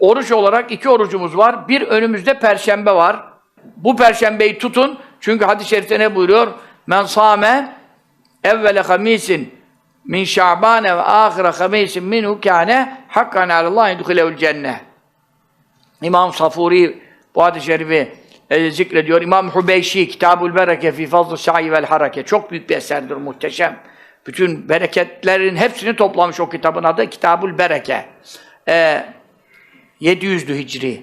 Oruç olarak iki orucumuz var. Bir önümüzde perşembe var. Bu perşembeyi tutun. Çünkü hadis-i şerifte ne buyuruyor? Men sâme evvele hamisin min şa'bane ve ahire hamisin minhu kâne hakkan alallâhi yudhilevül cenneh. İmam Safuri bu hadis-i şerifi e, zikrediyor. İmam Hubeyşi Kitabul Bereke fi fazl sa'i vel hareke çok büyük bir eserdir muhteşem. Bütün bereketlerin hepsini toplamış o kitabın adı Kitabul Bereke. E, 700'lü Hicri.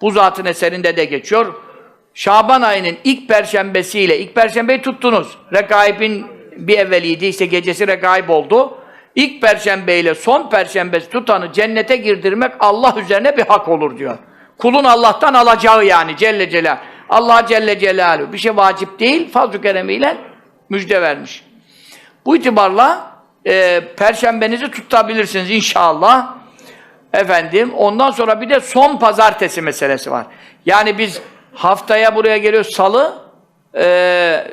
Bu zatın eserinde de geçiyor. Şaban ayının ilk perşembesiyle, ilk perşembeyi tuttunuz. Rekaibin bir evveliydi, işte gecesi rekaib oldu. İlk perşembeyle son perşembesi tutanı cennete girdirmek Allah üzerine bir hak olur diyor. Kulun Allah'tan alacağı yani Celle Celal. Allah Celle Celaluhu. Bir şey vacip değil, fazl-ı keremiyle müjde vermiş. Bu itibarla e, perşembenizi tutabilirsiniz inşallah. Efendim, ondan sonra bir de son pazartesi meselesi var. Yani biz haftaya buraya geliyoruz salı, e,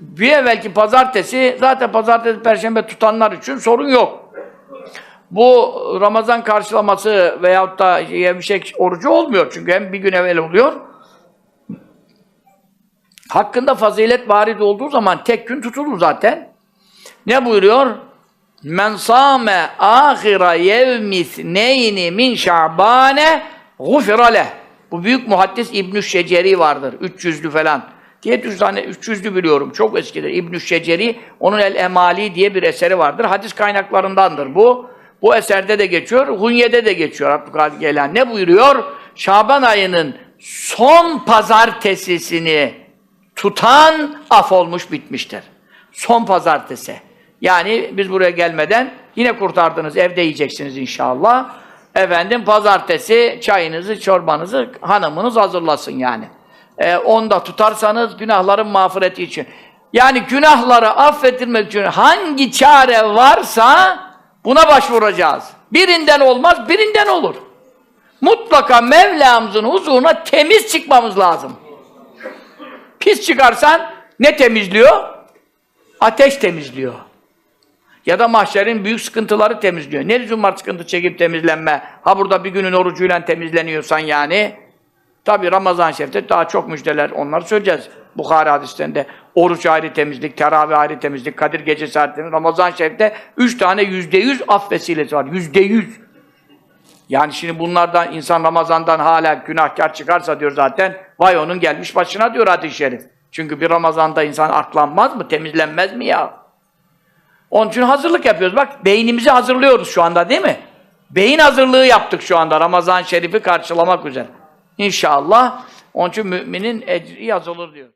bir evvelki pazartesi, zaten pazartesi, perşembe tutanlar için sorun yok. Bu Ramazan karşılaması veyahut da yemşek orucu olmuyor çünkü hem bir gün evvel oluyor. Hakkında fazilet varid olduğu zaman tek gün tutulur zaten. Ne buyuruyor? Men sâme âhira yevmis neyni min şa'bâne gufira leh. Bu büyük muhaddis İbn-i Şeceri vardır. 300'lü falan. Diye 300 tane 300'lü biliyorum. Çok eskidir. İbn-i Şeceri onun El Emali diye bir eseri vardır. Hadis kaynaklarındandır bu. Bu eserde de geçiyor. Hunye'de de geçiyor. Abdülkadir gelen ne buyuruyor? Şaban ayının son pazartesisini tutan af olmuş bitmiştir. Son pazartesi. Yani biz buraya gelmeden yine kurtardınız. Evde yiyeceksiniz inşallah. Efendim pazartesi çayınızı, çorbanızı hanımınız hazırlasın yani. Ee, onda tutarsanız günahların mağfireti için. Yani günahları affettirmek için hangi çare varsa buna başvuracağız. Birinden olmaz, birinden olur. Mutlaka Mevlamızın huzuruna temiz çıkmamız lazım. Pis çıkarsan ne temizliyor? Ateş temizliyor. Ya da mahşerin büyük sıkıntıları temizliyor. Ne lüzum var sıkıntı çekip temizlenme? Ha burada bir günün orucuyla temizleniyorsan yani. Tabi Ramazan Şerif'te daha çok müjdeler onları söyleyeceğiz. Bukhari hadislerinde oruç ayrı temizlik, teravih ayrı temizlik, Kadir ayrı temizlik. Ramazan Şerif'te üç tane yüzde yüz af vesilesi var. Yüzde yüz. Yani şimdi bunlardan insan Ramazan'dan hala günahkar çıkarsa diyor zaten vay onun gelmiş başına diyor hadis-i şerif. Çünkü bir Ramazan'da insan aklanmaz mı? Temizlenmez mi ya? Onun için hazırlık yapıyoruz. Bak beynimizi hazırlıyoruz şu anda değil mi? Beyin hazırlığı yaptık şu anda Ramazan Şerif'i karşılamak üzere. İnşallah. Onun için müminin ecri yazılır diyor.